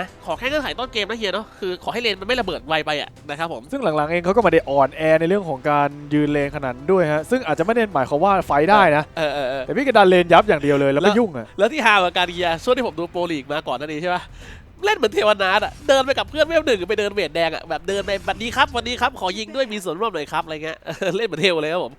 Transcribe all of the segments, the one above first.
นะขอแค่เงื่อนไขต้นเกมนะเฮียเนาะคือขอให้เลนมันไม่ระเบิดไวไปอะนะครับผมซึ่งหลังๆเองเขาก็ไมาได้อ่อนแอในเรื่องของการยืนเลนขนาดนั้นด้วยฮะซึ่งอาจจะไม่ได้หมายความว่าไฟท์ได้นะเออเออเออแต่พี่กระดานเลนยับอย่างเดียวเลยแล้วแล้ไม่วยุ่งอะแล้วที่ฮากับการเฮียช่วงที่ผมดูโปรลีกมาก่อนหนั่นเองใช่ปะเล่นเหมือนเทวนาถอะเดินไปกับเพื่อนเวลหนึ่งไปเดินเวทแดงอะแบบเดินไปบัดนี้ครับวันนี้ครับขอยิงด้วยมีส่วนร่วมหน่อยครับอะไรเงี้ยเล่นเหมือนเทวเลยครับผม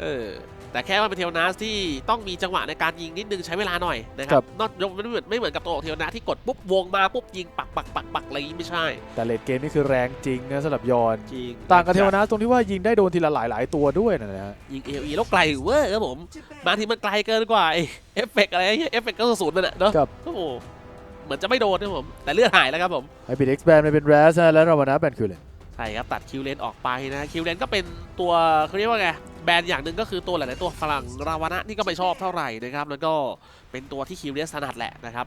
เออแต่แค่ว่าเป็นเทวนาถที่ต้องมีจังหวะในการยิงนิดนึงใช้เวลาหน่อยนะคครัรับบนอกยกไม่เหมือนไม่เหมือนกับตัวของเทวนาถที่กดปุ๊บวงมาปุ๊บยิงปักปักปักปักอะไรอย่างงี้ไม่ใช่ แต่เลนเกมนี่คือแรงจริงนะสำหรับยอนจริงต่างกับเทวนาตรงที่ว่ายิงได้โดนทีละหลายหลายๆตัวด้วยนะนะฮะยิงเอลีแล้วไกลเวอร์ครับผมบางทีมันไกลเกินกว่าไอ้เอฟเฟกต์อะไรเงี้ยเอฟเฟกต์ก็ศูนย์นั่นแหละเนาะกับโอ้โหเหมือนจะไม่โดนนะผมแต่เลือดหายแล้วครับผมไฮบิดเอ็กซ์แบนเป็นแรสนะแล้วราวานะแบนคือเลยใช่ครับตัดคิวเลนออกไปนะคิวเลนก็เป็นตัวเขาเรียกว่าไงแบรนด์อย่างหนึ่งก็คือตัวหลายๆตัวฝรั่งราวานะนี่ก็ไม่ชอบเท่าไหร่นะครับแล้วก็เป็นตัวที่คิวเลนถนัดแหละนะครับ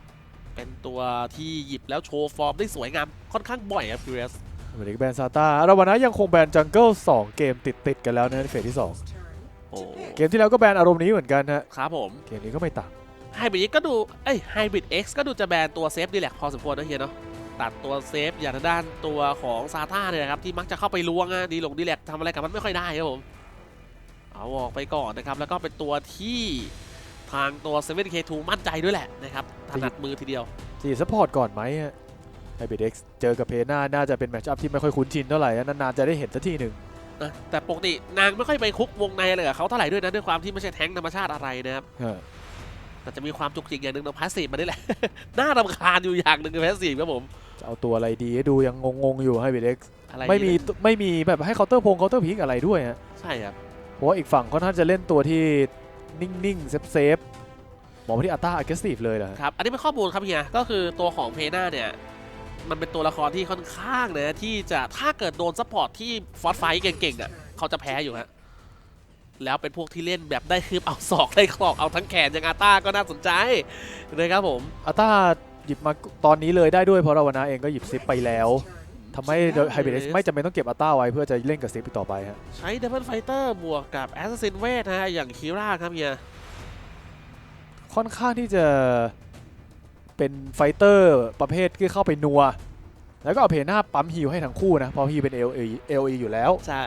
เป็นตัวที่หยิบแล้วโชว์ฟอร์มได้สวยงามค่อนข้างบ่อยครับคิวเลนไฮบิดเอ็กซ์แบนซาตาราวานะยังคงแบนจังเกิล2เกมติดติดๆกันแล้วนะในเฟสที่โอ้2เกมที่แล้วก็แบนอารมณ์นี้เหมือนกันฮะครับผม เกมนี้ก็ไม่ต่างไฮบริดก็ดู เอ้ยไฮบริด X ก็ดูจะแบนตัวเซฟดีแหละพอสมควรนะเฮียเนาะ ตัดตัวเซฟอย่างทางด้านตัวของซาต้าเนี่ยนะครับที่มักจะเข้าไปล้วงอะดีหลงดีแลกทำอะไรกับมันไม่ค่อยได้ครับผมเอาออกไปก่อนนะครับแล้วก็เป็นตัวที่ทางตัว 7K2 มั่นใจด้วยแหละนะครับถนัดมือทีเดียวจีซัพพอร์ตก่อนไหมฮะไฮบิดเอ็กซ์เจอกับเพน่าน่าจะเป็นแมตช์อัพที่ไม่ค่อยคุ้นชินเท่าไหร่นะนานๆจะได้เห็นสักทีหนึ่งนะแต่ปกตินางไม่ค่อยไปคุกวงในอะไรกับเขาเท่าไหร่ด้วยนะด้วยความที่ไม่ใช่แท้งธรรมชาติอะไรนะครับฮะแต่จะมีความจุกจิกอย่างหนึ่งตรงพาสซีฟมันนี่แหละ น่ารำคาญอยู่อย่างหนึ่งคือพาสซีฟครับผม จะเอาตัวอะไรดีดูยังงงๆอยู่ไฮบิดเอ็กซ์อะไรไม่มีนี่นะไม่มีแบบให้เคาน์เตอร์พงเคาน์เตอร์พีกอะไรด้วยฮะใช่ครับเพราะว่าอีกฝั่งเขาน่าจะเล่นตัวที่นิ่งๆเซฟๆมองไปที่อัตตาอ g เกส i ีฟเลยเหรอฮะครับอันนี้เป็นข้อมูลครับเฮียก็คือตัวของเพน่าเนี่ยมันเป็นตัวละครที่ค่อนข้างนะที่จะถ้าเกิดโดนซัพพอร์ตที่ฟอสไฟท์เก่งๆอะเขาจะแพ้อยู่ฮะแล้วเป็นพวกที่เล่นแบบได้คืบเอาศอกได้คลอกเอาทั้งแขนอย่างอาต้าก็น่าสนใจนะครับผมอัตตา หยิบมาตอนนี้เลยได้ด้วยเพราะราวนาเองก็หยิบซิปไปแล้วทำให้ไฮบิดเอ็กซ์ไม่จำเป็นต้องเก็บอัตตาไว้เพื่อจะเล่นกับซิปอีกต่อไปฮะใช้ดับเบิลไฟเตอร์บวกกับแอสซัสซินเวทฮะอย่างคิร่าครับเฮียค่อนข้างที่จะเป็นไฟเตอร์ประเภทที่เข้าไปนัว แล้วก็เอาเพน่าปั๊มฮิวให้ทั้งคู่นะเพราะฮิวเป็น LE LE อยู่แล้วใช่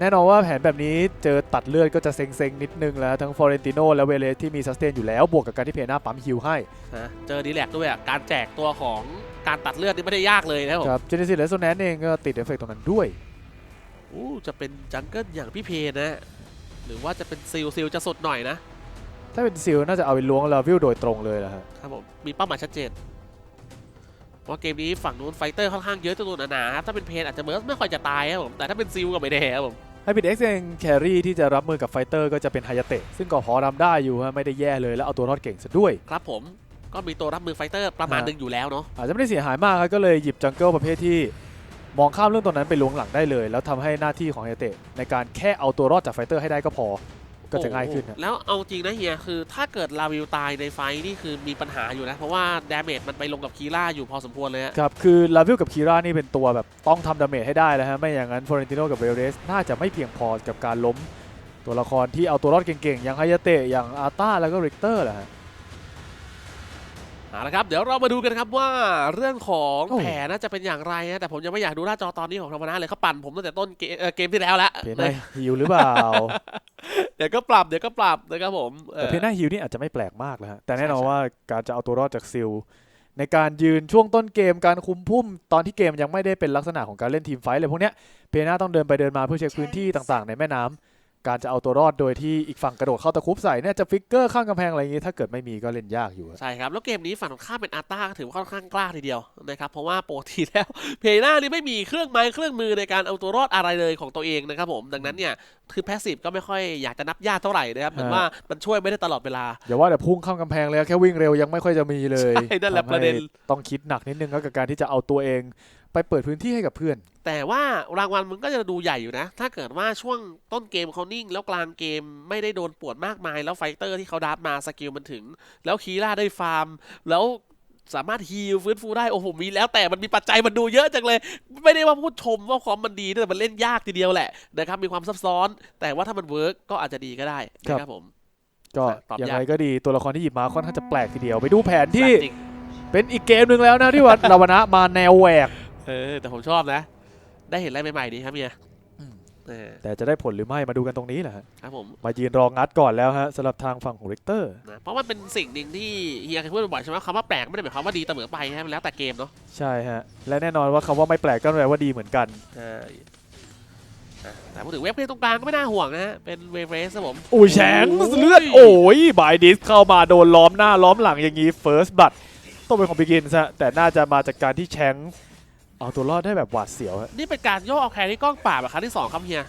แน่นอนว่าแผนแบบนี้เจอตัดเลือดก็จะเซ็งๆ นิดนึงแล้ว ทั้งฟอเรนติโนและเวเลสที่มีซัสเตนอยู่แล้ว บวกกับการที่เพน่าปั๊มฮิวให้นะเจอดีแลกด้วยอะการแจกตัวของการตัดเลือดนี่ไม่ได้ยากเลยนะครับผมครับเจเนซิสและโซแนนเองก็ติดเอฟเฟกต์ตรงนั้นด้วยอู้จะเป็นจังเกิลอย่างพี่เพนะหรือว่าจะเป็นซิลซิลจะสดหน่อยนะ ถ้าเป็นซิลน่าจะเอาไปล้วงลาวิลโดยตรงเลยแหละฮะครับผมมีเป้าหมายชัดเจนเพราะเกมนี้ฝั่งนู้นไฟเตอร์ค่อนข้างเยอะจำนวนหนาๆครับถ้าเป็นเพนอาจจะเบิร์สไม่ค่อยจะตายครับผมแต่ถ้าเป็นซิลก็ไม่แน่ครับผม ไฮบิดเอ็กซ์เองแครี่ที่จะรับมือกับไฟเตอร์ก็จะเป็นไฮยาเตะซึ่งก็พอรำได้อยู่ฮะไม่ได้แย่เลยแล้วเอาตัวรอดเก่งซะด้วย ครับผมก็มีตัวรับมือไฟเตอร์ประมาณฮะหนึ่งอยู่แล้วเนาะอาจจะไม่ได้เสียหายมากครับก็เลยหยิบจังเกิลประเภทที่มองข้ามเรื่องตรงนั้นไปล้วงหลังได้เลย แล้วทำให้หน้าที่ของไฮยาเตะในการแค่เอาตัวรอดจากไฟเตอร์ให้ได้ก็พอ ก็จะง่ายขึ้นนะโอ้โหแล้วเอาจริงนะเฮียคือถ้าเกิดลาวิวตายในไฟท์นี่คือมีปัญหาอยู่นะ เพราะว่าดาเมจมันไปลงกับคีร่าอยู่พอสมควรเลยฮะครับ คือลาวิลกับคีรานี่เป็นตัวแบบต้องทำดาเมจให้ได้แล้วฮะไม่อย่างนั้นฟอเรนติโนกับเวลเรสน่าจะไม่เพียงพอกับการล้ม ตัวละครที่เอาตัวรอดเก่งๆ อย่างฮายาเตะอย่างอาต้าแล้วก็ริกเตอร์แหละฮะ เอาละครับเดี๋ยวเรามาดูกันครับว่าเรื่องของโอ้แผนน่าจะเป็นอย่างไรนะแต่ผมยังไม่อยากดูหน้าจอตอนนี้ของธรรมนาเลยเขาปั่นผมตั้งแต่ต้นเกมเอ่อเกมที่แล้วแล้วเพน่าฮิลหรือเปล่า เดี๋ยวก็ปรับเดี๋ยวก็ปรับนะครับผมเอแต่อเพน่าฮิลนี่อาจจะไม่แปลกมากแล้วฮะแต่แน่นอนใช่ว่าการจะเอาตัวรอดจากซิลในการยืนช่วงต้นเกมการคุมพุ่มตอนที่เกมยังไม่ได้เป็นลักษณะของการเล่นทีมไฟท์เลยพวกเนี้ยเพน่าต้องเดินไปเดินมาเพื่อเช็คพื้นที่ต่างๆ ในแม่น้ำ การจะเอาตัวรอดโดยที่อีกฝั่งกระโดดเข้าตะคุบใส่เนี่ยจะฟิกเกอร์ข้างกำแพงอะไรอย่างงี้ถ้าเกิดไม่มีก็เล่นยากอยู่ฮะใช่ครับ แล้วเกมนี้ฝั่งตรงข้ามเป็นอาร์ต้าก็ถือว่าค่อนข้างกล้าทีเดียวนะครับเพราะว่าปกติแล้วเพน่านี่ไม่มีเครื่องไม้เครื่องมือในการเอาตัวรอดอะไรเลยของตัวเองนะครับผมดังนั้นเนี่ยคือแพสซีฟก็ไม่ค่อยอยากจะนับญาติเท่าไหร่นะครับเหมือนว่ามันช่วยไม่ได้ตลอดเวลาอย่าว่าแต่พุ่งข้ามกำแพงเลยแค่วิ่งเร็วยังไม่ค่อยจะมีเลยใช่นั่นแหละทำให้ประเด็นต้องคิดหนักนิดนึงครับกับการที่จะเอาตัวเอง ไปเปิดพื้นที่ให้กับเพื่อน แต่ว่ารางวัลมันก็จะดูใหญ่อยู่นะ ถ้าเกิดว่าช่วงต้นเกมเขานิ่ง แล้วกลางเกมไม่ได้โดนปวดมากมาย แล้วไฟเตอร์ที่เขาดับมาสกิลมันถึง แล้วคีร่าได้ฟาร์ม แล้วสามารถฮีลฟื้นฟูได้ โอ้โหมีแล้วแต่มันมีปัจจัยมันดูเยอะจังเลย ไม่ได้ว่าพูดชมว่าคอมมันดีแต่มันเล่นยากทีเดียวแหละนะครับมีความซับซ้อน แต่ว่าถ้ามันเวิร์กก็อาจจะดีก็ได้นะครับผมก็ตอบยังยากไงก็ดีตัวละครที่หยิบมาค่อนข้างจะแปลกทีเดียวไปดูแปลนที่จริงเป็นอีกเกมหนึ่งแล้วนะที่ว่าลาวนะมาแนวแหวก เออ แต่ผมชอบนะ ได้เห็นอะไรใหม่ๆดีครับเฮียอืม เออแต่จะได้ผลหรือไม่มาดูกันตรงนี้แหละฮะครับผมมายืนรองัดก่อนแล้วฮะสำหรับทางฝั่งของริกเตอร์ นะเพราะมันเป็นสิ่งหนึ่งที่เฮียเคยพูดบ่อยๆใช่ไหมคำว่าแปลกไม่ได้หมายความว่าดีเสมอไปนะมันแล้วแต่เกมเนาะใช่ฮะ และแน่นอนว่าคำว่าไม่แปลกก็แปลว่าดีเหมือนกัน ใช่อะแต่พูดถึงเว็บเพลย์ตรงกลางก็ไม่น่าห่วงนะฮะเป็นเวฟเรสครับผม อุ้ยแฉงโอ้ย เลือดโอ้ยบายดิสเข้ามาโดนล้อมหน้าล้อมหลังอย่างนี้เฟิร์สบัตต้องเป็นของบิกินซะแต่น่าจะมาจากการที่แชง เอาตัวรอดได้แบบหวาดเสียวฮะนี่เป็นการโยกเอาแครี่กล้องป่าแบบครั้งที่สองครับเฮีย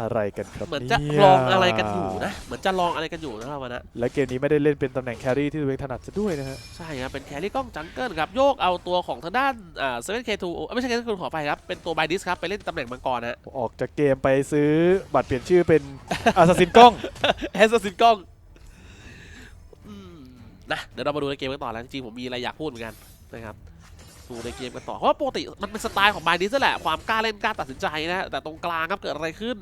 อะไรกันครับเหมือนจะยลองอะไรกันอยู่นะ เหมือนจะลองอะไรกันอยู่นะครับวันนะและเกมนี้ไม่ได้เล่นเป็นตำแหน่งแครี่ที่ตัวเองถนัดซะด้วยนะฮะ ใช่ครับ เป็นแครี่กล้องจังเกิลครับ โยกเอาตัวของทางด้านอ่าเซเว่นเคทูไม่ใช่เคทูขอไปครับ เป็นตัวไบดิสครับ ไปเล่นตำแหน่งมังกรนะออกจากเกมไปซื้อบัตรเปลี่ยนชื่อเป็นอาซาซินกล้องแอสซินกล้องอืมนะเดี๋ยวเรามาดูในเกมกันต่อแล้วจริงๆผมมีอะไรอยากพูดเหมือนกันนะครับ ดูในเกมกันต่อ เพราะว่าปกติมันเป็นสไตล์ของไบดิสแหละ ความกล้าเล่นกล้าตัดสินใจนะ แต่ตรงกลางครับเกิดอะไรขึ้น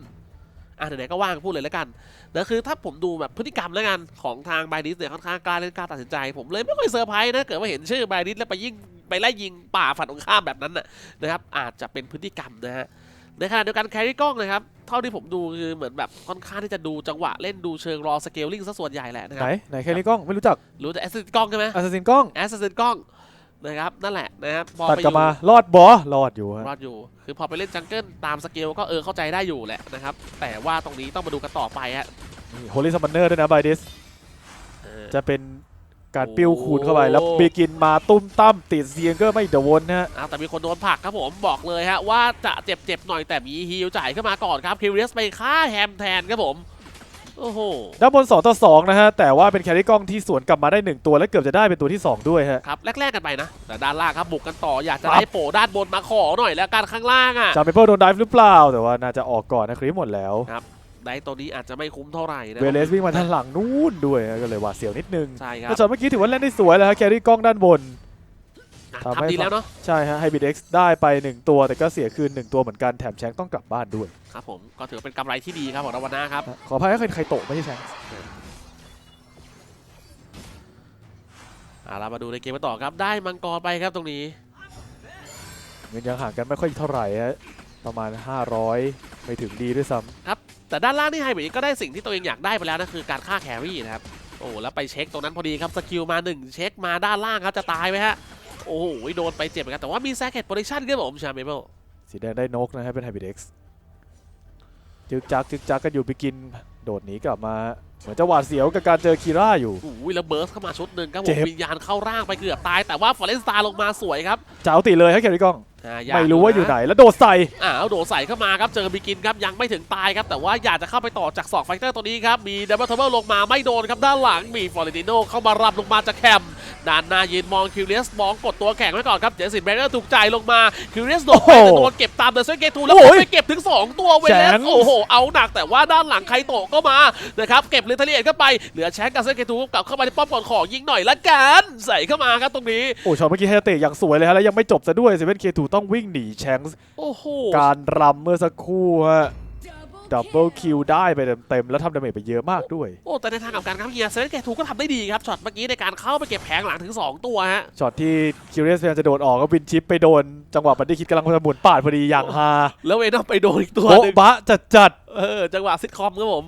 อะไหนๆก็ว่างพูดเลยแล้วกันนะคือถ้าผมดูแบบพฤติกรรมแล้วกันของทางไบดิสเนี่ยค่อนข้างกล้าเล่นกล้าตัดสินใจ ผมเลยไม่ค่อยเซอร์ไพรส์นะ เกิดว่าเห็นชื่อไบดิสแล้วไปยิงไปไล่ยิงป่าฝันตรงข้ามแบบนั้นน่ะนะครับ อาจจะเป็นพฤติกรรมนะฮะในขณะเดียวกันแครี่กล้องนะครับ เท่าที่ผมดูคือเหมือนแบบค่อนข้างที่จะดูจังหวะเล่นดูเชิงรอสเกลลิงซะส่วนใหญ่แหละนะคไหนรับ ไหนแครี่กล้องไม่รู้จักรู้แต่แอสซิสกล้องใช่ไหม อาซาซินกล้อง แอสซิสกล้อง นะครับนั่นแหละนะครับพอตัดไปกลับอยู่มา รอดบอรอดอยู่ฮะรอดอยู่ คือพอไปเล่นจังเกิลตามสเกลก็เออเข้าใจได้อยู่แหละนะครับ แต่ว่าตรงนี้ต้องมาดูกันต่อไปฮะโฮลิซัมเนอร์ด้วยนะบายดิส เออ จะเป็นการปิ้วคูณเข้าไป แล้วเบกินมาตุ้มตั้มติดเซียงเกอร์ไม่โดนนะฮะ อะแต่มีคนโดนผลักครับผมบอกเลยฮะว่าจะเจ็บๆหน่อยแต่มีฮิลจ่ายเข้ามาก่อนครับคิวเรสไปฆ่าแฮมแทนครับผม โอ้โหด้านบน2ต่อ2นะฮะแต่ว่าเป็นแครี่กล้องที่สวนกลับมาได้ 1 ตัวและเกือบจะได้เป็นตัวที่ 2 ด้วยฮะครับแรกๆกันไปนะ แต่ด้านล่างครับบุกกันต่ออยากจะครับได้โผล่ด้านบนมาขอหน่อยแล้วกันข้างล่างอะจาเมเปิลโดนไดฟ์หรือเปล่า แต่ว่าน่าจะออกก่อนนะคริปหมดแล้วได้ตัวนี้อาจจะไม่คุ้มเท่าไหร่นะเวเลสวิ่งมาทางหลังนู้นด้วยฮะก็เลยหวาดเสียวนิดนึงใช่ครับแต่ช็อตเมื่อกี้ถือว่าเล่นได้สวยแล้วฮะแครี่กล้องด้านบนอะ ทำให้ทำดีแล้วเนาะใช่ฮะไฮบิดเอ็กซ์ได้ไป 1 ตัวแต่ก็เสียคืน 1 ตัวเหมือนกันแถมแชงต้องกลับบ้านด้วย ครับผมก็ถือว่าเป็นกำไรที่ดีครับของราวนะครับ ขออภัยให้ใครใครโตะไม่ใช่แชงอะเรามาดูในเกมกันต่อครับได้มังกรไปครับตรงนี้เงินยังห่างกันไม่ค่อยเท่าไหร่ฮะประมาณ 500 ไม่ถึงดีด้วยซ้ำแต่ด้านล่างที่ไฮบริดก็ได้สิ่งที่ตัวเองอยากได้ไปแล้วนะคือการฆ่าแครี่นะครับโอ้แล้วไปเช็คตรงนั้นพอดีครับสกิลมาหนึ่งเช็คมาด้านล่างครับจะตายไหมฮะ โอ้โหโดนไปเจ็บเหมือนกัน แต่ว่ามีแซกเก็ตโปรดิชั่นครับผมชาเมเบิลสีแดงได้นกนะฮะเป็นไฮบิดเอ็กซ์จึกจักจึกจักกันอยู่ไปกินโดดหนีกลับมา เหมือนจะหวาดเสียวกับการเจอคีร่าอยู่โอ้ยแล้วเบิร์สเข้ามาชุดหนึ่งครับผเจ็มบวิญญาณเข้าร่างไปเกือบตายแต่ว่าฟอร์เรนสตาร์ลงมาสวยครับจะเอาติเลยให้แคริกล้องอ่ายกไม่รู้ว่าอยู่ไหน แล้วโดดใส่ อ้าวโดดใส่เข้ามาครับ เจอบิกินครับ ยังไม่ถึงตายครับ แต่ว่าอยากจะเข้าไปต่อจากสองไฟเตอร์ตัวนี้ครับ มีดับเบิลทับเบิลลงมาไม่โดนครับ ด้านหลังมีฟอร์เรนติโนเข้ามารับลงมาจากแคมป์ด้านหน้ายืนมองคิวเลียสมองกดตัวแข็งไว้ก่อนครับเจสินแบรเนอร์ถูกจ่ายลงมาคิวเลียสโดดไปโอ้โหแต่โดนเก็บตามเดอะเซนเกตูแล้วโอ้ยไปเก็บถึง 2 ตัวเวเลแชสงโอ้โหเอาหนักแต่ว่าด้านหลังไคโตะก็มานะครับเก็บเลทเลียนเข้าไปเหลือแชงกับเซนเกตูกลับเข้ามาในป้อมก่อนของยิงหน่อยละกันใส่เข้ามาครับตรงนี้ โอ้ช็อตเมื่อกี้ไฮเตะอย่างสวยเลยฮะแล้วยังไม่จบซะด้วยเซเว่นเคทูต้องวิ่งหนีแชงส์โอ้โหการรำเมื่อสักครู่ฮะดับเบิลคิวได้ไปเต็มๆ แล้วทำดาเมจไปเยอะมากด้วย โอ้ แต่ในทางกลับการครับเฮียเซนเกตูก็ทำได้ดีครับช็อตเมื่อกี้ในการเข้าไปเก็บแผงหลังถึงสองตัวฮะช็อตที่คิวเรสพยายามจะโดดออกก็วินชิปไปโดน จังหวะบันดี้คิดกำลังจะหมุนปาดพอดีอย่างฮาแล้วเวนอมไปโดนอีกตัวโบ๊ะหนึ่งบะจัดจัดเออจังหวะซิทคอมครับผม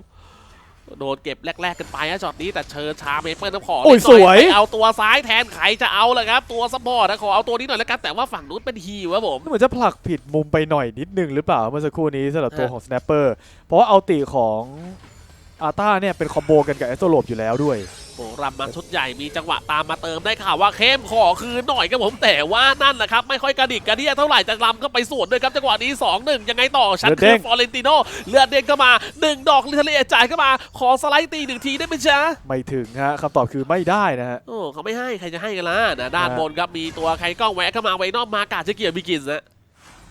โดนเก็บแรกๆกันไปฮะช็อตนี้แต่เชิญชาเมเปิลต้องขอโอ้ยเล่นหน่สวยไปเอาตัวซ้ายแทนใครจะเอาล่ะครับ ตัวซัพพอร์ตนะขอเอาตัวนี้หน่อยแล้วกันแต่ว่าฝั่งนู้นเป็นฮีวครับผมเหมือนจะผลักผิดมุมไปหน่อยนิดนึงหรือเปล่าเมื่อสักครู่นี้สำหรับตัวฮะของ Snapper เพราะว่าเอาติของอาต้าเนี่ยเป็นคอมโบกันกับแอสโตโลบอยู่แล้วด้วย โอ้รำมาชุดใหญ่มีจังหวะตามมาเติมได้ข่าวว่าเข้มขอคืนหน่อยครับผมแต่ว่านั่นแหละครับ ไม่ค่อยกระดิกกระเดียเท่าไหร่จะรำก็ไปสวนด้วยครับจังหวะนี้ 2-1 ยังไงต่อชันเลือดคืเด้องฟอเรนติโนเลือดเด้งเข้ามา 1 ดอกลิทะเลจ่ายเข้ามา ขอสไลด์ตีหนึ่งทีได้ไหมจ๊ะไม่ถึงฮะคำตอบคือไม่ได้นะฮะโอ้เขาไม่ให้ใครจะให้กันล่ะนะด้านฮะบนครับมีตัวใครกล้องแวะเข้ามาไว้นอกมากาจะเกียร์บิกินนะ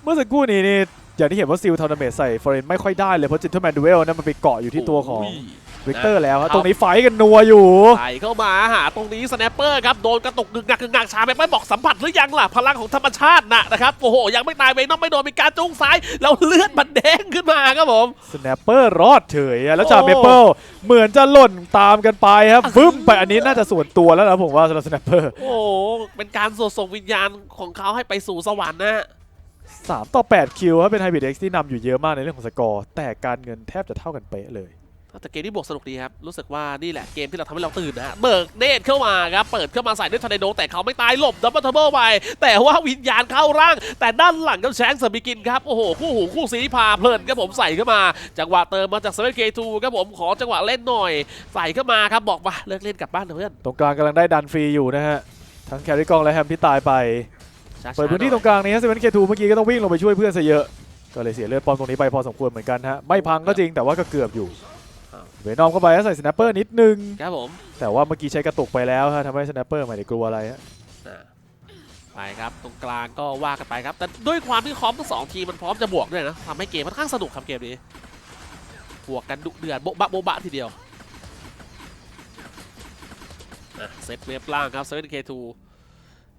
เมื่อสักครู่นี้นี่อย่างที่เห็นว่าซิลทาวนาเมทใส่ฟอร์เรนไม่ค่อยได้เลยเพราะจินเทอร์แมนดูเอลนั่นมันไปเกาะอยู่ที่ตัวของโยวิกเตอร์แล้วฮะเอาตรงนี้ไฟท์กันนัวอยู่ใส่เข้ามาหาตรงนี้สแนปเปอร์ครับโดนกระตุกกึกงักกึกงักชาไปไม่บอกสัมผัสหรือยังล่ะพลังของธรรมชาติน่ะนะครับโอ้โหยังไม่ตายเวนต้องไม่โดนมีการจุ้งซ้าย แล้วเลือดมันแดงขึ้นมาครับผมสแนปเปอร์รอดเฉยอะแล้วโอ้จาเมเปิลเหมือนจะหล่นตามกันไปครับฟึ้มไปอันนี้น่าจะส่วนตัวแล้วนะผมว่าสำหรับสแนปเปอร์โอ้โหเป็นการสวดส่งวิญญาณของเขาให้ไปสู่สวรรค์นะสามต่อ8คิวครับเป็นไฮบิดเอ็กซ์ที่นำอยู่เยอะมากในเรื่องของสกอร์แต่การเงินแทบจะเท่ากันเป๊ะเลย แต่เกมที่บวกสนุกดีครับ รู้สึกว่านี่แหละเกมที่เราทำให้เราตื่นนะฮะเบิกเนตรเข้ามาครับ เปิดเข้ามาใส่ด้วยทอร์เนโดแต่เขาไม่ตายหลบดับเบิลทับเบิลไป แต่ว่าวิญญาณเข้าร่าง แต่ด้านหลังก็แชงสมิกินครับ โอ้โห คู่หูคู่สีพาเพลินครับผมใส่เข้ามา จังหวะเติมมาจากเซเว่นเคทูครับผมขอจังหวะเล่นหน่อย ใส่เข้ามาครับบอกว่าเลิกเล่นกลับบ้านเถอะเพื่อนตรงกลางกำลังได้ดันฟรีอยู่นะฮะทั้งแคริกองและแฮมที่ตายไปช้าๆเปิดพื้นที่หตน่รอยงกลางนี้เซเว่นเคทูเมื่อกี้ก็ต้องวิ่งลงไปช่วยเพื่อนซะเยอะก็เลยเสียเลือดปอมตรงนี้ไปพอสมควรเหมือนกันฮะไม่พังก็จริงแต่ว่าก็เกือบอยู่เวนอมเข้าไปแล้วใส่สแนปเปอร์นิดนึง ครับผม แต่ว่าเมื่อกี้ใช้กระตุกไปแล้วฮะทำให้สแนปเปอร์ไม่ได้กลัวอะไรฮะอ่าไปครับ ตรงกลางก็ว่ากันไปครับ แต่ด้วยความที่คอมทั้งสองทีมมันพร้อมจะบวกด้วยนะทำให้เกมค่อนข้างสนุกครับเกมนี้ บวกกันดุเดือดโบ๊ะบะโบ๊ะบะทีเดียวอะเซตเว็บล่างครับ 7K2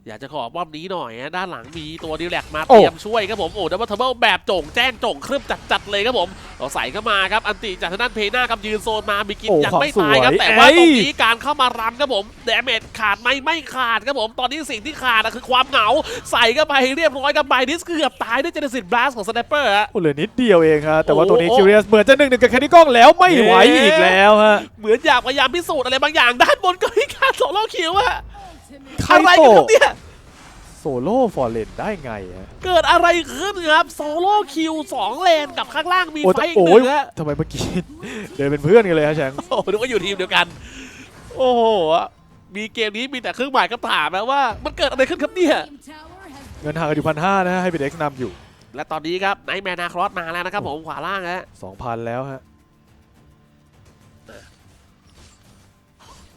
อยากจะขอป้อมนี้หน่อยฮะด้านหลังมีตัวดีแลกมาเตรียมช่วยครับผมโอ้ดับเบิลทับเบิลแบบโจ่งแจ้งโจ่งครึบจัดๆเลยครับผมเราใส่เข้ามาครับอันติจากทางด้านเพน่าครับยืนโซนมาบิกินโอ้ยังความไม่ตายครับสวยแต่ว่าเอ้ยตรงนี้การเข้ามารำครับผมแดเมจขาดไหมไม่ขาดครับผมตอนนี้สิ่งที่ขาดอะคือความเหงา ใส่เข้าไปเรียบร้อยกับไบดิสเกือบตายด้วยเจเนซิสบลัสของสไนเปอร์ฮะโอ้เหลือนิดเดียวเองฮะแต่ว่าตัวนี้โอ้คิวเรียสเหมือนจะหนึ่งหนึ่งกับแคริกองแล้วไม่ไหวอีกแล้วฮะเหมือนอยากพยายามพิสูจน์อะไรบางอย่างด้านบนก็มีการโซโล่คิวอะ ไคอะไรโตกันครับเนี่ย โซโล่ฟอร์เรนได้ไงฮะเกิดอะไรขึ้นครับโซโล่คิวสองเลนกับข้างล่างมีโอ้ไฟแต่อีกโอ้หนึ่ยงฮะทำไมเมื่อกี้ เดินเป็นเพื่อนกันเลยฮะแชง โอ้โหนึกว่าอยู่ทีมเดียวกัน โอ้โหมีเกมนี้มีแต่เครื่องหมายคำถามนะว่า มันเกิดอะไรขึ้นครับเนี่ย เงินห่างกันอยู่พันห้านะฮะให้เป็นเอ็กซ์นำอยู่ และตอนนี้ครับไนท์แมนนาครอสมาแล้วนะครับผมขวาล่างฮะ 2,000 แล้วฮะ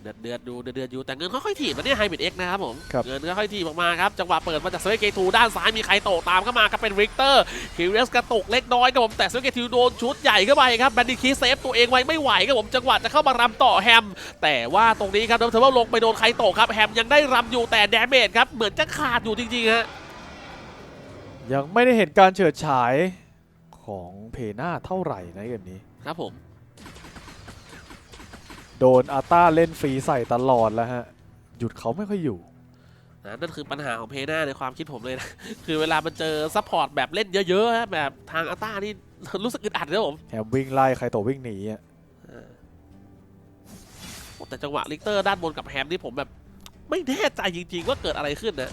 เดือดเดือดดูเดือดเดือดอยู่แต่เงินค่อยๆถีบมาเนี่ยไฮบิดเอ็กนะครับผมครับเงินค่อยๆถีบออกมาครับจังหวะเปิดมาจากเซเวเกทูด้านซ้ายมีใครโตตามเข้ามาก็เป็นวิกเตอร์คิวเรสกระตุกเล็กน้อยครับผมแต่เซเวเกทูโดนชุดใหญ่เข้าไปครับแบนดิคีเซฟตัวเองไว้ไม่ไหวครับผมจังหวะจะเข้ามารำต่อแฮม แต่ว่าตรงนี้ครับเดิมเทอร์เบิลลงไปโดนใครโตครับแฮมยังได้รำอยู่แต่แดเมจครับเหมือนจะขาดอยู่จริงๆฮะยังไม่ได้เห็นการเฉิดฉายของเพน่าเท่าไหร่นะเกมนี้ครับผม โดนอาต้าเล่นฟรีใส่ตลอดแล้วฮะ หยุดเขาไม่ค่อยอยู่นะนั่นคือปัญหาของเพน่าในความคิดผมเลยนะ คือเวลามันเจอซัพพอร์ตแบบเล่นเยอะๆฮะแบบทางอัลต้านี่ รู้สึกอึดอัดเลยผมแฮมวิ่งไล่ใครโตวิ่งหนีอะโอ้แต่จังหวะลิกเตอร์ด้านบนกับแฮมนี่ผมแบบ ไม่แน่ใจจริงๆว่าเกิดอะไรขึ้นนะ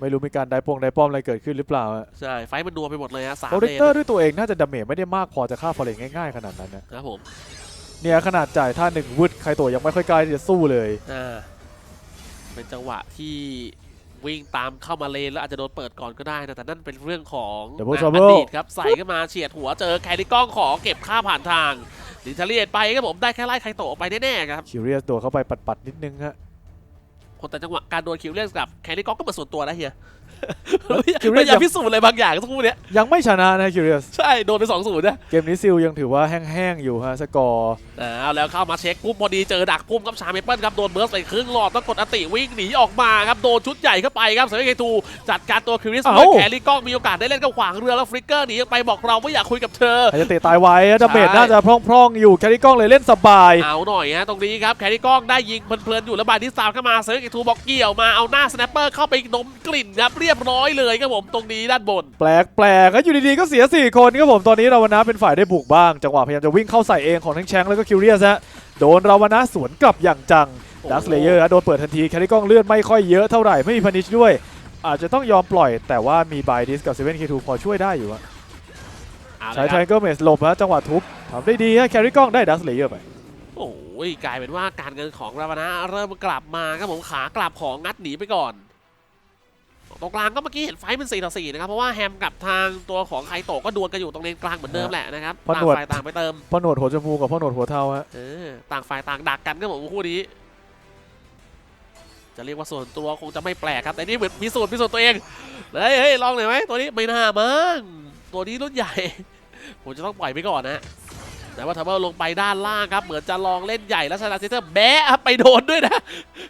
ไม่รู้มีการได้ปงได้ป้อมอะไรเกิดขึ้นหรือเปล่าฮะใช่ไฟท์มันนัวไปหมดเลยฮะสามโอเลเรนเตอร์ด้วยตัวเองน่าจะดาเมจไม่ได้มากพอจะฆ่าฟอร์เรนง่ายๆขนาดนั้นนะครับผม เนี่ยขนาดจ่ายท่าหนึ่งวืดใครโตยังไม่ค่อยกล้าที่จะสู้เลยอ่าเป็นจังหวะที่วิ่งตามเข้ามาเลนแล้วอาจจะโดนเปิดก่อนก็ได้นะแต่นั่นเป็นเรื่องของ Double อะ Trouble อดีตครับใส่ขึ้นมาเฉียดหัวเจอแคริกล้องขอเก็บค่าผ่านทางดิทาเลียนไปครับผมได้แค่ไล่ใครโตออกไปแน่ๆครับคิวเรียสโดนเข้าไปปัดๆนิดนึงฮะคนแต่จังหวะการโดนคิวเลียนกับแคริกล้องก็เป็นส่วนตัวนะเฮีย คิวเลีไม่ยนอยากพิสูจน์อะไรบางอย่างสักครู่เนี้ยยังไม่ชนะนะคิวเรียสใช่โดนไปสองศูนย์นะเกมนี้ซิลยังถือว่าแห้งๆอยู่ฮะสกอร์อ้าวแล้วเข้ามาเช็คปุ๊บพอดีเจอดักปุ๊บครับชาเมเปิลครับโดนเบิร์สไปครึ่งหลอดต้องกดอติวิ่งหนีออกมาครับโดนชุดใหญ่เข้าไปครับเซอร์เกตูจัดการตัวคริสด้วยแคริกล้องมีโอกาสได้เล่นกับขวางเรือแล้วฟลิกเกอร์หนีออกไปบอกเราไม่อยากคุยกับเธออาจจะเตะตายไว้อะดาเมจใช่น่าจะพร่องๆอยู่แคริกล้องเลยเล่นสบายเอาหน่อยฮะตรงนี้ครับแคริกล้องได้ยิงเพลินๆอยู่แล้วบายที่สามเข้ามาเซอร์เกตูบอกเกี่ยวมาเอาหน้าสแนปเปอร์เข้าไปดมกลิ่นครับเรียบร้อยเลยครับผมตรงนี้ด้านบน แปลกแปลกๆอยู่ดีๆก็เสีย 4 คนครับผมตอนนี้ราวนะเป็นฝ่ายได้บุกบ้าง จังหวะพยายามจะวิ่งเข้าใส่เองของทั้งแชงค์แล้วก็คิวเรียสฮะโดนราวนะสวนกลับอย่างจังโอ้ดักเลเยอร์โดนเปิดทันทีแคริกล้องเลือดไม่ค่อยเยอะเท่าไหร่ไม่มีพันิชด้วย อาจจะต้องยอมปล่อย แต่ว่ามีบายดิสกับเซเว่นเคทูพอช่วยได้อยู่อะเอาใช้ละไทครับเกอร์เมสหลบฮะจังหวะทุบทำได้ดีฮะแคริกล้องได้ดักเลเยอร์ไปโอ้ยกลายเป็นว่าการเงินของราวนะเริ่มกลับมาครับผมขากลับของงัดหนีไปก่อน ตรงกลางก็เมื่อกี้เห็นไฟท์เป็น4ต่อ4นะครับ เพราะว่าแฮมกับทางตัวของไคโตะก็ดวลกันอยู่ตรงเลนกลางเหมือนเดิมแหละนะครับเพราะต่าหนงวด ฝ่ายต่างไปเติมพ่อหนวดหัวชมพูกับพ่อหนวดหัวเทาฮะ เออต่างฝ่ายต่างดักกันก็ผมคู่นี้ จะเรียกว่าส่วนตัวคงจะไม่แปลกครับแต่นี่เหมือนพิสูจน์พิสูจน์ตัวเองเฮ้ยเฮ้ยลองหน่อยไหมตัวนี้ไม่น่ามั้งตัวนี้รุ่นใหญ่ ผมจะต้องปล่อยไปก่อนนะ แต่ว่าทัมเบิลลงไปด้านล่างครับ เหมือนจะลองเล่นใหญ่แล้วชนะเซเตอร์แบะครับไปโดนด้วยนะ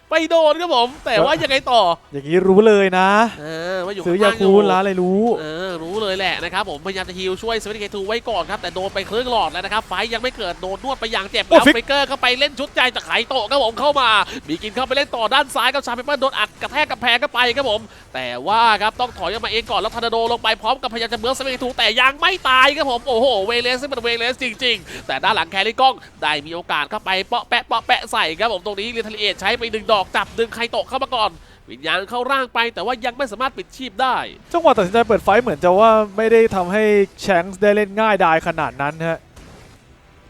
ไปโดนครับผม แต่ว่ายังไงต่อ อย่างนี้รู้เลยนะเออว่าอยู่ซื้อข้ยางล่คูลร้านอะไรรู้เออรู้เลยแหละนะครับผมพยายามจะฮิลช่วยสวิตเคทูไว้ก่อนครับแต่โดนไปครึ่งหลอดแล้วนะครับไฟยังไม่เกิดโดนนวดไปอย่างเจ็บโอ้แล้วฟิกฟิกเกอร์ก็ไปเล่นชุดใจจากไขโตะครับผมเข้ามา มีกินเข้าไปเล่นต่อด้านซ้ายกับชาเปเปอร์โดนอัดกระแทกกระแพงก็ไปครับผม แต่ว่าครับต้องถอยออกมาเองก่อนแล้วทอร์นาโดลงไปพร้อมกับพยายามจะเบิร์สสวิตเคทูแต่ยังไม่ตายครับผมโอ้โหเวเลสซึ่งเป็นเวเลสจริง ๆแต่ด้านหลังแคลริกล้องได้มีโอกาสเข้าไปเปาะแปะเปาะแปะใส่ครับผมตรงนี้เรียนทะเลใช้ไปดึงดอกจับดึงไคโตะเข้ามาก่อน วิญญาณเข้าร่างไปแต่ว่ายังไม่สามารถปิดชีพได้ จังหวะตัดสินใจเปิดไฟเหมือนจะว่าไม่ได้ทำให้แชงส์ได้เล่นง่ายดายขนาดนั้นฮะ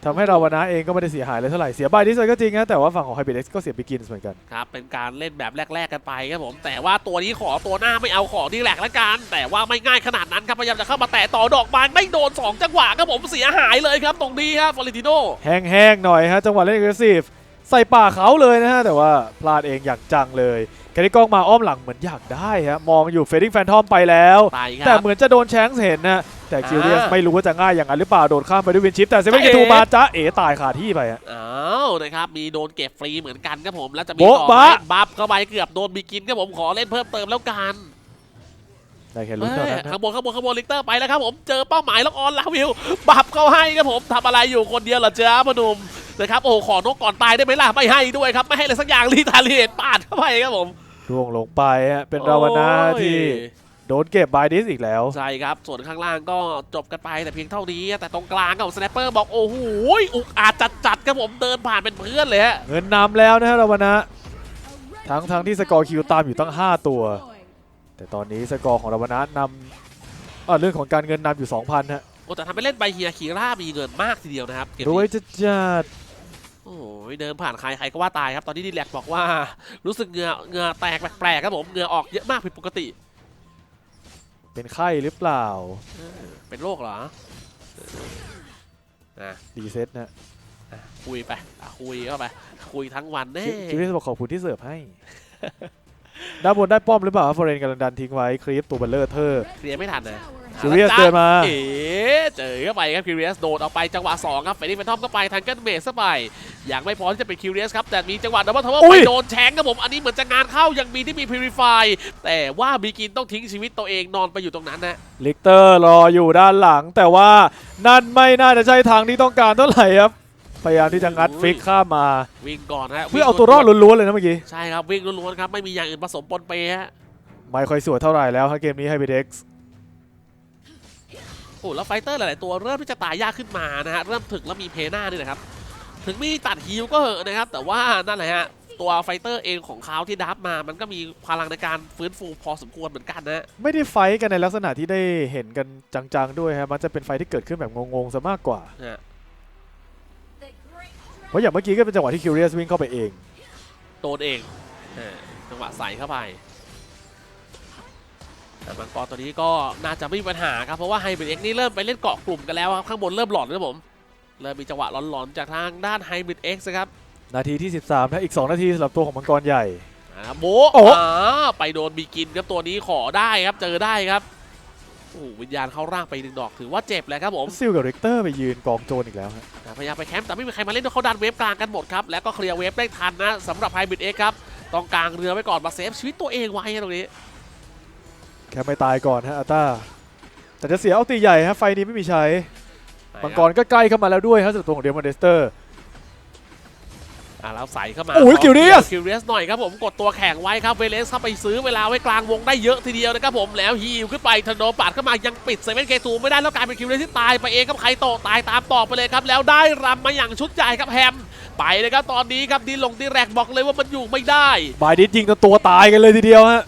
ทำให้เราวนะเองก็ไม่ได้เสียหายเลยเท่าไหร่ เสียบายดิสเลยก็จริงนะแต่ว่าฝั่งของไฮเบร x ก็เสียบิกินเหมือนกัน ครับ เป็นการเล่นแบบแรก ๆ กันไปครับผม แต่ว่าตัวนี้ขอตัวหน้าไม่เอาของดีแลกแล้วกัน แต่ว่าไม่ง่ายขนาดนั้นครับ พยายามจะเข้ามาแตะต่อดอกไม้ไม่โดน 2 จังหวะครับผมเสียหายเลยครับตรงนี้ครับฟอริติโนแห้งๆหน่อยฮะจังหวะเล่น aggressive ใส่ป่าเขาเลยนะฮะแต่ว่าพลาดเองอย่างจังเลยแคริกล้องมาอ้อมหลังเหมือนอยากได้ฮะมองอยู่เฟดดิ้งแฟนทอมไปแล้วตายคแต่รับเหมือนจะโดนแชงส์เห็นนะ แต่คิวเรียสอ่า ไม่รู้ว่าจะง่ายอย่างนั้นหรือเปล่าโดดข้ามไปด้วยวินชิปแต่เซเว่นเอ๊ะเกทูมาจ้าเอ๋ตายขาที่ไปฮะอ้าวนะครับมีโดนเก็บฟรีเหมือนกันครับผมแล้วจะมีโบ๊ะต่อบะไหมบัฟเข้าไปเกือบโดนบีกินครับผมขอเล่นเพิ่มเติมแล้วกันได้แค่ลุ้นเท่านั้นเอ้ยฮะข้างบนข้างบนข้างบนลิกเตอร์ไปแล้วครับผมเจอเป้าหมายแล้วออนลาวิวบับเข้าให้ครับผมทำอะไรอยู่คนเดียวเหรอเจ้าพอหนุ่มนะครับโอ้โหขอนกก่อนตายได้ไหมล่ะไม่ให้ด้วยครับไม่ให้เลยสักอย่างรีทาเลียปาดเข้าไปครับผมร่วงลงไปฮะเป็นราวนาที่โอ้ย โดนเก็บบายดิสอีกแล้ว ใช่ครับ ส่วนข้างล่างก็จบกันไปแต่เพียงเท่านี้ แต่ตรงกลางกับสแนปเปอร์บอกโอ้โหอุกอาจจัดจัดๆครับผมเดินผ่านเป็นเพื่อนเลยฮะเงินนำแล้วนะฮะราวนะทั้งทั้งที่สกอร์คิวตามอยู่ตั้ง 5 ตัว แต่ตอนนี้สกอร์ของราวนะนำอ่าเรื่องของการเงินนำอยู่ 2,000ฮะโอ้แต่ทำไปเล่นใบเฮียคีร่ามีเงินมากทีเดียวนะครับเกมรวยนี้จะจัดโอ้ยเดินผ่านใครใครก็ว่าตายครับตอนนี้ดีแลกบอกว่า รู้สึกเหงื่อเหงื่อแตกแปลกๆครับผมเหงื่อออกเยอะมากผิดปกติ เป็นไข้หรือเปล่าเป็นโรคเหรออะดีเซตนะอะคุยไปอะคุยเข้าไป คุยทั้งวันแน่คิวริสบอกขอบคุณที่เสิร์ฟให้ ด้านบนได้ป้อมหรือเปล่าฟอร์เรนกำลังดันทิ้งไว้ครีปตัวเบลเลอร์เธอเคลียร์ไม่ทันนะ คิวเรียสเดินมาเอ๋เจอเข้าไปครับคิวเรียสโดดออกไปจังหวะ2ครับเฟรดดี้แฟนทอมก็ไปทันเกิลเมสเข้าไปอย่างไม่พอที่จะเป็นคิวเรียสครับแต่มีจังหวะดับเบิลทาวเวอร์อุ้ไปยโดนแชงครับผมอันนี้เหมือนจะงานเข้ายังมีที่มีพิริฟายแต่ว่าบีกินต้องทิ้งชีวิตตัวเองนอนไปอยู่ตรงนั้นนะลิกเตอร์รออยู่ด้านหลัง แต่ว่านั่นไม่น่าจะใช่ทางที่ต้องการเท่าไหร่ครับพยายามที่จะงัดโอ้ยฟิกข้ามมาวิ่งก่อนฮะเพื่อเอาตัวรอดล้วนๆเลยนะเมื่อกี้ใช่ครับวิ่งล้วนๆครับไม่มีอย่างอื่นผสมปนเปฮะไม่ค่อยสวยเท่าไหร่แล้วครับเกมนี้ให้ไปเด็กซ์ โอ้แล้วไฟเตอร์หลาย ๆ ตัวเริ่มที่จะตายยากขึ้นมานะฮะเริ่มถึกแล้วมีเพน่าด้วยนะครับถึงมีตัดฮิวก็เหอะนะครับ แต่ว่านั่นแหละฮะตัวไฟเตอร์เองของเขาที่ดับมา มันก็มีพลังในการฟื้นฟูพอสมควรเหมือนกันนะไม่ได้ไฟท์กันในลักษณะที่ได้เห็นกันจัง ๆ ด้วยครับมันจะเป็นไฟท์ที่เกิดขึ้นแบบงง ๆ ซะมากกว่าฮะเพราะอย่างเมื่อกี้ก็เป็นจังหวะที่คิวเรียสวิ่งเข้าไปเองโดนเองเออจังหวะใส่เข้าไป แต่มังกรตัวนี้ก็น่าจะไม่มีปัญหาครับ เพราะว่าไฮบริดเอ็กนี่เริ่มไปเล่นเกาะกลุ่มกันแล้วครับ ข้างบนเริ่มหลอนแล้วผม เริ่มมีจังหวะหลอนๆจากทางด้านไฮบริดเอ็กซ์ครับ นาทีที่ 13นะอีก 2 นาทีสำหรับตัวของมังกรใหญ่อ่าโบะโอ้อ่าไปโดนบีกินครับตัวนี้ขอได้ครับเจอได้ครับโอ้โหวิญญาณเข้าร่างไปหนึ่งดอกถือว่าเจ็บเลยครับผมซิลกับเรกเตอร์ไปยืนกองโจรอีกแล้วฮะอ่าพยายามไปแคมป์แต่ไม่มีใครมาเล่นด้วยเขาดันเวฟกลางกันหมดครับแล้วก็เคลียร์เวฟได้ทันนะสำหรับไฮบริดเอ็กครับต้องกลางเรือไว้ก่อนมาเซฟชีวิตตัวเองไว้ฮะตรงนี้ แค่ไม่ตายก่อนฮะอาต้า แต่จะเสียเอาตีใหญ่ฮะไฟนี้ไม่มีใช้มังกรก็ใกล้เข้ามาแล้วด้วยฮะสำหรับตัวของเดมอนเดสเตอร์ อ่าแล้วใส่เข้ามาโอ้ย Curious คิวเรียสหน่อยครับผมกดตัวแข่งไว้ครับเวเลสเข้าไปซื้อเวลาไว้กลางวงได้เยอะทีเดียวนะครับผมแล้วฮีลขึ้นไปธโนปาดเข้ามายังปิดเซเว่นเคทูไม่ได้แล้วกลายเป็นคิวเรียสที่ตายไปเองครับใครโตะตายตามต่อไปเลยครับแล้วได้รำมาอย่างชุดใหญ่ครับแฮมไปเลยครับตอนนี้ครับดีลงดีแรกบอกเลยว่ามันอยู่ไม่ได้ บายดิสยิงจนตัวตายกันเลยทีเดียวฮะ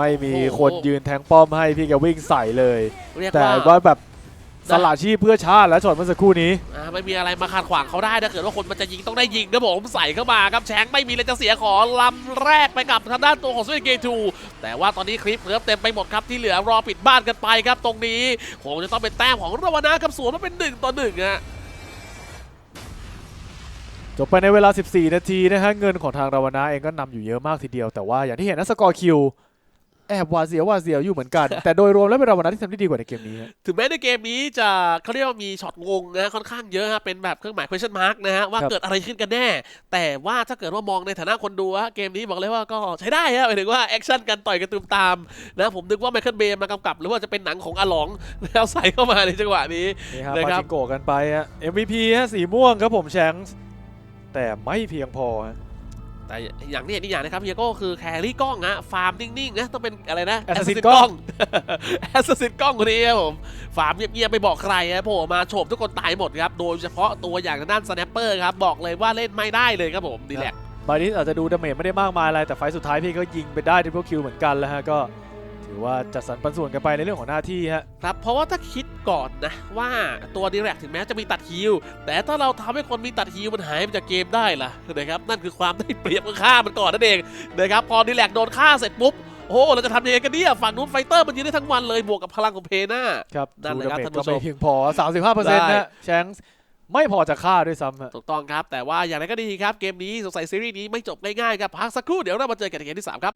ไม่มีโอ้โหคนยืนแทงป้อมให้พี่แกวิ่งใส่เลย เรียกแต่ว่าว่าแบบสละชีพเพื่อชาติและช็อตเมื่อสักครู่นี้ อ่าไม่มีอะไรมาขัดขวางเขาได้ถ้าเกิดว่าคนมันจะยิงต้องได้ยิงนะผมใส่เข้ามาครับแชงไม่มีเลยจะเสียขอลำแรกไปกับทางด้านตัวของสวีเกทูแต่ว่าตอนนี้คลิปเลิฟเต็มไปหมดครับที่เหลือรอปิดบ้านกันไปครับตรงนี้คงจะต้องเป็นแต้มของรวนาครับสวนมาเป็นหนึ่งต่อหนึ่งฮะจบไปในเวลา 14 นาทีนะฮะเงินของทางราวนาเองก็นำอยู่เยอะมากทีเดียวแต่ว่าอย่างที่เห็นนะสกอร์คิว แอบหวาดเสียวหวาดเสียวอยู่เหมือนกัน แต่โดยรวมแล้วเป็นรางวัลที่ทำได้ดีกว่าในเกมนี้ฮะถึงแม้ในเกมนี้จะเขาเรียกว่ามีช็อตงงนะค่อนข้างเยอะฮะเป็นแบบเครื่องหมาย question mark นะฮะว่าครับเกิดอะไรขึ้นกันแน่ แต่ว่าถ้าเกิดว่ามองในฐานะคนดูฮะเกมนี้บอกเลยว่าก็ใช้ได้ฮะหมายถึงว่าแอคชั่นกันต่อยกันตูมตามนะผมนึกว่าไมเคิลเบย์มากำกับ หรือว่าจะเป็นหนังของอาหลองแล้วใส่เข้ามาในจังหวะนี้นี่ฮะนะปาครับจิงโกะกันไปฮะ MVP ฮะสีม่วงครับผมแชงส์แต่ไม่เพียงพอฮะ แต่อย่างนี้นี่อย่างนะครับเฮียโก้คือแครี่กล้องฮะฟาร์มนิ่งๆนะต้องเป็นอะไรนะ Assassin Assassin กล้อง แอสซิสกล้องคนนี้ครับผมฟาร์มเงียบๆไม่บอกใครครับโผล่มาโฉบทุกคนตายหมดครับโดยเฉพาะตัวอย่างทางด้านสแนปเปอร์ครับบอกเลยว่าเล่นไม่ได้เลยครับผมดีแหละบาริสอาจจะดูดาเมจไม่ได้มากมายอะไร แต่ไฟล์สุดท้ายพี่ก็ยิงไปได้ทริปเปิลคิวเหมือนกันแล้วฮะก็ ถือว่าจัดสรรปันส่วนกันไปในเรื่องของหน้าที่ฮะครับเพราะว่าถ้าคิดก่อนนะว่าตัวดีแร็กถึงแม้จะมีตัดฮิลแต่ถ้าเราทำให้คนมีตัดฮิลมันหายไปจากเกมได้ล่ะนะครับนั่นคือความได้เปรียบกับฆ่ามันก่อนนั่นเองนะครับพอดีแร็กโดนฆ่าเสร็จปุ๊บโอ้โหเราจะทำยังไงกันเนี่ยฝั่งนู้นไฟเตอร์มันยืนได้ทั้งวันเลยบวกกับพลังของเพน่าครับนั่นดูเลยดาครับเมจท่านผู้ก็ชมไม่เพียงพอ 35%นะฮะแชงส์ไม่พอจะฆ่าด้วยซ้ำฮะถูกต้องครับ แต่ว่าอย่างไรก็ดีครับ เกมนี้สงสัยซีรีส์นี้ไม่จบง่ายๆครับพักสักครู่เดี๋ยวเรามาเจอกันในเกมที่ 3 ครับ